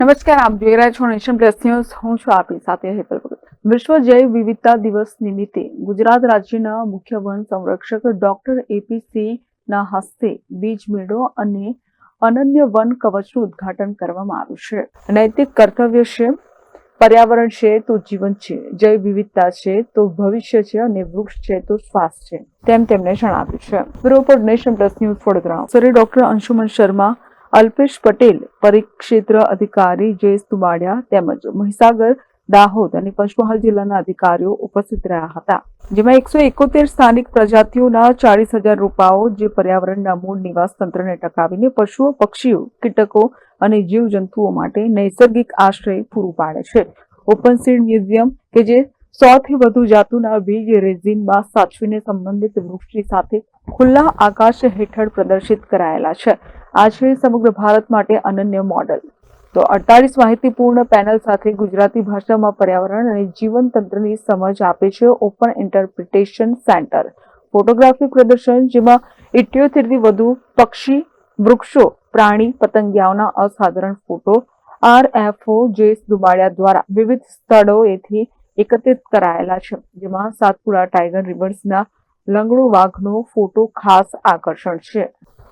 નમસ્કાર, આપ જોઈ રહ્યા છો નેશન પ્લસ ન્યૂઝ. હું છું આપની સાથે હેતલ ભગત. વિશ્વ જૈવ વિવિધતા દિવસ નિમિત્તે ગુજરાત રાજ્યના મુખ્ય વન સંરક્ષક ડોક્ટર એપીસી ના હસ્તે બીજ મેળો અને અનન્ય વન કવચનું ઉદ્ઘાટન કરવામાં આવ્યું છે. નૈતિક કર્તવ્ય છે, પર્યાવરણ છે તો જીવન છે, જૈવ વિવિધતા છે તો ભવિષ્ય છે અને વૃક્ષ છે તો શ્વાસ છે, તેમ તેમણે જણાવ્યું છે. બ્યુરો પર નેશન પ્લસ ન્યૂઝ વડોદરા. સરી ડોક્ટર અંશુમન શર્મા અલ્પેશ પટેલ, પરિક્ષેત્ર અધિકારી જયેશ તુબાડિયા તેમજ મહીસાગર દાહોદ અને પંચમહાલ જિલ્લાના અધિકારીઓ ઉપસ્થિત રહ્યા હતા. જેમાં એકસો એકોતેર સ્થાનિક પ્રજાતિઓના ચાલીસ હજાર રૂપાઓ જે પર્યાવરણના મૂળ નિવાસ તંત્રને ટકાવીને પશુઓ, પક્ષીઓ, કીટકો અને જીવજંતુઓ માટે નૈસર્ગિક આશ્રય પૂરું પાડે છે. ઓપન સીડ મ્યુઝિયમ કે જે સો થી વધુ જાતોના બીજ રેઝિનમાં સાચવીને સંબંધિત વૃક્ષની સાથે ખુલ્લા આકાશ હેઠળ પ્રદર્શિત કરાયેલા છે. આ છે સમગ્ર ભારત માટે અનન્ય મોડલ. તો અડતાલીસ માહિતીપૂર્ણ પેનલ સાથે ગુજરાતી ભાષામાં પર્યાવરણ અને જીવન તંત્રની સમજ આપે છે ઓપન ઇન્ટરપ્રિટેશન સેન્ટર. ફોટોગ્રાફી પ્રદર્શન, જેમાં ઇઠ્યોતેરથી વધુ પક્ષી, વૃક્ષો, પ્રાણી, પતંગિયાઓના અસાધારણ ફોટો, આરએફઓ જે દુબાળિયા દ્વારા વિવિધ સ્થળોએથી એકત્રિત કરાયેલા છે, જેમાં સાતપુડા ટાઈગર રિવર્સના લંગડો વાઘનો ફોટો ખાસ આકર્ષણ છે.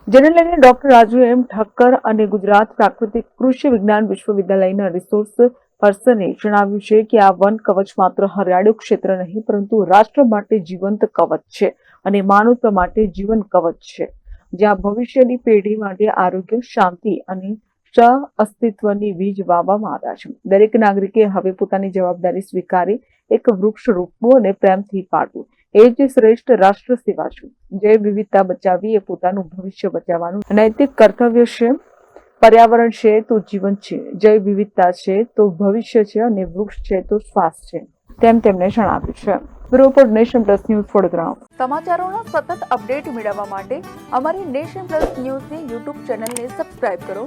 જેને લઈને ડોક્ટર રાજુ એમ ઠક્કર અને ગુજરાત પ્રાકૃતિક કૃષિ વિજ્ઞાન વિશ્વવિદ્યાલયના રિસોર્સ પર્સને જણાવ્યું છે કે આ વન કવચ માત્ર હરિયાળું ક્ષેત્ર નહીં, પરંતુ રાષ્ટ્ર માટે જીવંત કવચ છે અને માનવતા માટે જીવન કવચ છે. જ્યાં ભવિષ્યની પેઢી માટે આરોગ્ય, શાંતિ અને સહ અસ્તિત્વની બીજ વાવવામાં આવ્યા છે. દરેક નાગરિકે હવે પોતાની જવાબદારી સ્વીકારી એક વૃક્ષ રોપવું અને પ્રેમથી પાડવું એ જ શ્રેષ્ઠ રાષ્ટ્ર સેવા છે. જે વિવિધતા બચાવી એ પોતાનું ભવિષ્ય બચાવવાનું નૈતિક કર્તવ્ય છે. પર્યાવરણ છે તો જીવન છે. જૈવ વિવિધતા છે તો ભવિષ્ય છે અને વૃક્ષ છે તો શ્વાસ છે. તેમ તેમણે જણાવ્યું છે. Bureau Nation plus news Vadodara. સમાચારોના સતત અપડેટ મેળવવા માટે અમારી નેશન પ્લસ ન્યૂઝની યુટ્યુબ ચેનલને સબસ્ક્રાઇબ કરો.